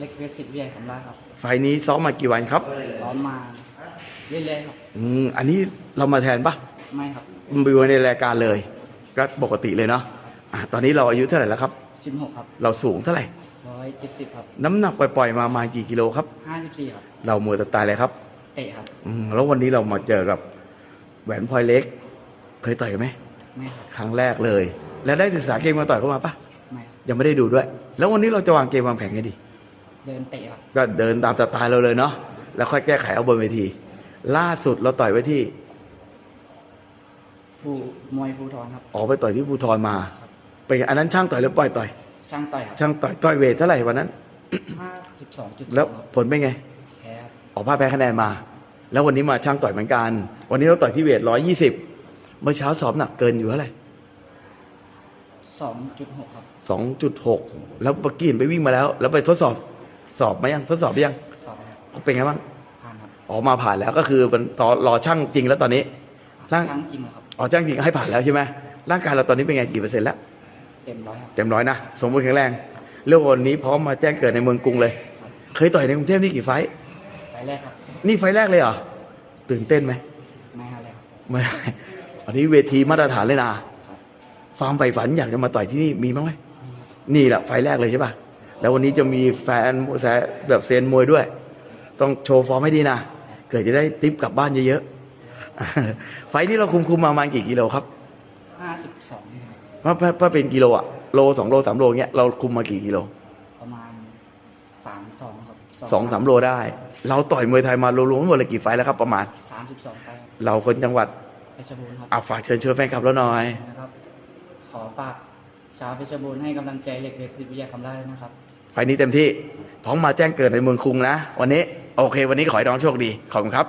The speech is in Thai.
เล็กเพชรสิทธิ์วิทยาคำราชครับไฟล์นี้ซ้อมมากี่วันครับ ซ้อมมาเรื่อยๆครับ อืมอันนี้เรามาแทนปะไม่ครับมันอยู่ในรายการเลย ก็ปกติเลยเนาะอะตอนนี้เราอายุเท่าไหร่แล้วครับ16ครับเราสูงเท่าไหร่170ครับน้ำหนักปล่อยๆมาประมาณกี่กิโลครับ54ครับเรามือตะตายเลยครับเตะครับ อืมแล้ววันนี้เรามาเจอกับแหวนพลอยเล็ก เคยต่อยกันไหมไม่ครับครั้งแรกเลย แล้วได้ศึกษาเกมมาต่อยเข้ามาปะไม่ครับยังไม่ได้ดูด้วย แล้ววันนี้เราจะวางเกมวางแผนไงดี เดินเตะครับก็เดินตามสไตล์เราเลยเนาะแล้วค่อยแก้ไขเอาบนเวที ล่าสุดเราต่อยไว้ที่ผู้มวยภูทรครับออกไปต่อยที่ภูทรมาเป็นไงอันนั้นช่างต่อยหรือปล่อยต่อย ช่างต่อยครับช่างต่อยต่อยเวทเท่าไหร่วันนั้น52.2แล้วผลเป็นไงแพ้ครับออกผ้าแพ้คะแนนมา แล้ววันนี้มาช่างต่อยเหมือนกัน วันนี้เราต่อยที่เวทร้อยยี่สิบเมื่อเช้าสอบหนักเกินอยู่เท่าไหร่2.6ครับสองจุดหกแล้วเมื่อกี้เห็นไปวิ่งมาแล้ว แล้วไปทดสอบ สอบไหมยังทดสอบหรือยังสอบครับเป็นไงบ้างผ่านครับออกมาผ่านแล้วก็คือมันต่อรอช่างจริงแล้วตอนนี้ร่างครั้งจริงเหรอครับอ๋อช่างจริงให้ผ่านแล้วใช่ไหมร่างกายเราตอนนี้เป็นไงกี่เปอร์เซ็นต์แล้วเต็มร้อยครับเต็มร้อยนะสมบูรณ์แข็งแรงเรื่องวันนี้พร้อมมาแจ้งเกิดในเมืองกรุงเลยครับเคยต่อยในกรุงเทพนี่กี่ไฟท์ไฟล์แรกครับนี่ไฟท์แรกเลยเหรอตื่นเต้นไหมไม่อะไรครับไม่อันนี้เวทีมาตรฐานเลยนะครับความใฝ่ฝันอยากจะมาต่อยที่นี่มีบ้างไหมนี่ครับนี่แหละไฟล์แรกเลยใช่ป่ะ แล้ววันนี้จะมีแฟนแสแบบเซียนมวยด้วย ต้องโชว์ฟอร์มให้ดีนะเกิดจะได้ติปกลับบ้านเยอะๆไฟล์ที่เราคุมคุมมาประมาณกี่กิโลครับ52ครับถ้าถ้าถ้าเป็นกิโลอะโลสองโลสามโลเงี้ยเราคุมมากี่กิโล ประมาณ32ครับสองสามโลได้ เราต่อยมวยไทยมารวมๆทั้งหมดเลยกี่ไฟล์แล้วครับประมาณ32ไฟล์ครับเราคนจังหวัดเพชรบูรณ์ครับอะฝากเชิญชวนแฟนคลับแล้วหน่อยนะครับขอฝากชาวเพชรบูรณ์ให้กำลังใจเหล็กเวทสิทธิ์วิทยาคำราชด้วยนะครับ ไฟนี้เต็มที่พร้อมมาแจ้งเกิดในเมืองคุงนะ วันนี้ โอเค วันนี้ขอให้น้องโชคดี ขอบคุณครับ